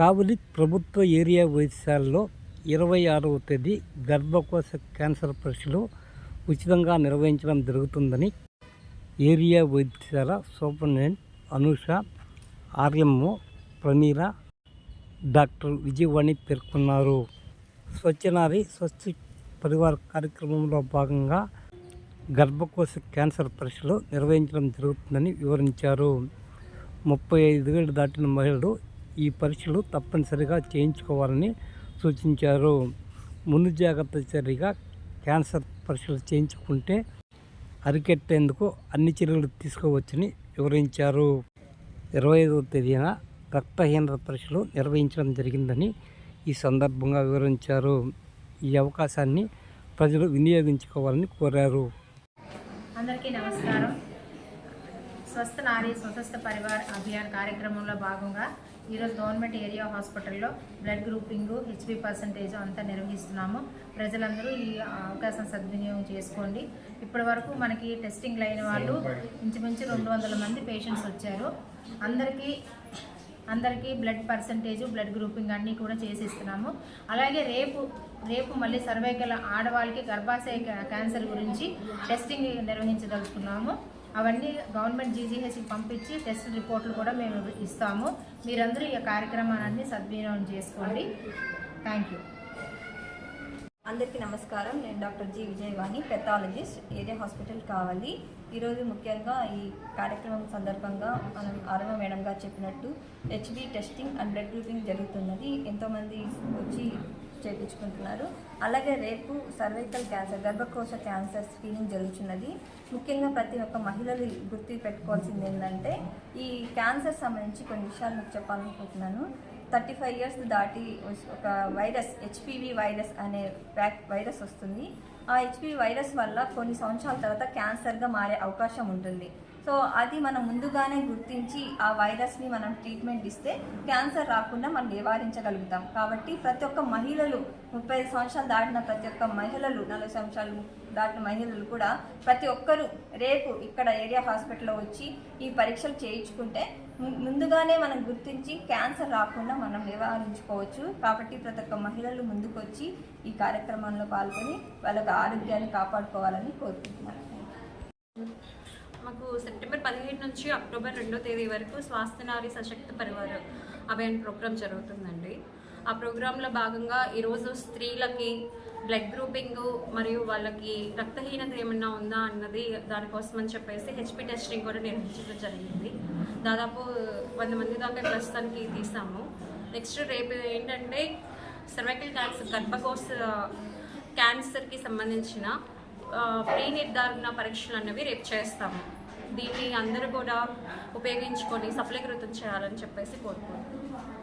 కావలి ప్రభుత్వ ఏరియా వైద్యశాలలో ఇరవై ఆరవ తేదీ గర్భకోశ క్యాన్సర్ పరీక్షలు ఉచితంగా నిర్వహించడం జరుగుతుందని ఏరియా వైద్యశాల superintendent Anusha RMO Pramila doctor Vijayavani పేర్కొన్నారు. స్వచ్ఛనారి స్వచ్ఛ పరివార్ కార్యక్రమంలో భాగంగా గర్భకోశ క్యాన్సర్ పరీక్షలు నిర్వహించడం జరుగుతుందని వివరించారు. ముప్పై ఐదు ఏళ్ళు దాటిన మహిళలు ఈ పరీక్షలు తప్పనిసరిగా చేయించుకోవాలని సూచించారు. ముందు జాగ్రత్త చర్యగా క్యాన్సర్ పరీక్షలు చేయించుకుంటే అరికెట్టేందుకు అన్ని చర్యలు తీసుకోవచ్చని వివరించారు. ఇరవై ఐదవ తేదీన రక్తహీనత పరీక్షలు నిర్వహించడం జరిగిందని ఈ సందర్భంగా వివరించారు. ఈ అవకాశాన్ని ప్రజలు వినియోగించుకోవాలని కోరారు. అందరికీ నమస్కారం. స్వస్థ నారీ స్వస్థ పరివార్ అభియాన్ కార్యక్రమంలో భాగంగా ఈరోజు గవర్నమెంట్ ఏరియా హాస్పిటల్లో బ్లడ్ గ్రూపింగ్ హెచ్బి పర్సంటేజ్ అంతా నిర్వహిస్తున్నాము. ప్రజలందరూ ఈ అవకాశం సద్వినియోగం చేసుకోండి. ఇప్పటి వరకు మనకి టెస్టింగ్ అయిన వాళ్ళు ఇంచుమించు రెండు వందల మంది పేషెంట్స్ వచ్చారు. అందరికీ అందరికీ బ్లడ్ పర్సంటేజ్ బ్లడ్ గ్రూపింగ్ అన్నీ కూడా చేసి ఇస్తున్నాము అలాగే రేపు రేపు మళ్ళీ సర్వైకల్ ఆడవాళ్ళకి గర్భాశయ క్యా- క్యాన్సర్ గురించి టెస్టింగ్ నిర్వహించదలుచుకున్నాము. అవన్నీ గవర్నమెంట్ జీజీహెచ్కి పంపించి టెస్ట్ రిపోర్ట్లు కూడా మేము ఇస్తాము. మీరందరూ ఈ కార్యక్రమాన్ని సద్వినియోగం చేసుకోండి. థ్యాంక్ యూ అందరికీ నమస్కారం. నేను doctor G Vijayavani pathologist area hospital Kavali. ఈరోజు ముఖ్యంగా ఈ కార్యక్రమం సందర్భంగా మనం ఆరవ మేడం గారు చెప్పినట్టు HB testing and blood grouping జరుగుతున్నది. ఎంతోమంది వచ్చి చేయించుకుంటున్నారు. అలాగే రేపు సర్వైకల్ క్యాన్సర్ గర్భకోశ క్యాన్సర్ స్క్రీనింగ్ జరుగుతున్నది ముఖ్యంగా ప్రతి ఒక్క మహిళలు గుర్తు పెట్టుకోవాల్సింది ఏంటంటే ఈ క్యాన్సర్ సంబంధించి కొన్ని విషయాలు మీకు చెప్పాలనుకుంటున్నాను. థర్టీ ఫైవ్ ఇయర్స్ దాటి ఒక వైరస్ హెచ్పివి వైరస్ అనే వైరస్ వస్తుంది. ఆ హెచ్పివి వైరస్ వల్ల కొన్ని సంవత్సరాల తర్వాత క్యాన్సర్గా మారే అవకాశం ఉంటుంది. సో అది మనం ముందుగానే గుర్తించి ఆ వైరస్ని మనం ట్రీట్మెంట్ ఇస్తే క్యాన్సర్ రాకుండా మనం నివారించగలుగుతాం. కాబట్టి ప్రతి ఒక్క మహిళలు ముప్పై ఐదు సంవత్సరాలు దాటిన ప్రతి ఒక్క మహిళలు నలభై సంవత్సరాలు దాటిన మహిళలు కూడా ప్రతి ఒక్కరూ రేపు ఇక్కడ ఏరియా హాస్పిటల్లో వచ్చి ఈ పరీక్షలు చేయించుకుంటే ము- ముందుగానే మనం గుర్తించి క్యాన్సర్ రాకుండా మనం నివారించుకోవచ్చు. కాబట్టి ప్రతి ఒక్క మహిళలు ముందుకొచ్చి ఈ కార్యక్రమంలో పాల్గొని వాళ్ళ ఆరోగ్యాన్ని కాపాడుకోవాలని కోరుకుంటున్నాను. సెప్టెంబర్ పదిహేడు నుంచి అక్టోబర్ రెండో తేదీ వరకు స్వాస్థ్య నారీ సశక్త పరివార అభియాన్ ప్రోగ్రామ్ జరుగుతుందండి. ఆ ప్రోగ్రాంలో భాగంగా ఈరోజు స్త్రీలకి బ్లడ్ గ్రూపింగ్ మరియు వాళ్ళకి రక్తహీనత ఏమన్నా ఉందా అన్నది దానికోసం అని చెప్పేసి హెచ్పి టెస్టింగ్ కూడా నిర్వహించడం జరిగింది. దాదాపు వంద మంది దాకా ప్రస్తుతానికి తీసాము. నెక్స్ట్ రేపు ఏంటంటే సర్వైకల్ క్యాన్సర్ గర్భకోశ క్యాన్సర్కి సంబంధించిన ప్రీ నిర్ధారణ పరీక్షలు అనేవి రేపు చేస్తాము. దీన్ని అందరూ కూడా ఉపయోగించుకొని సఫలీకృతం చేయాలని చెప్పేసి కోరుకుంటున్నాను.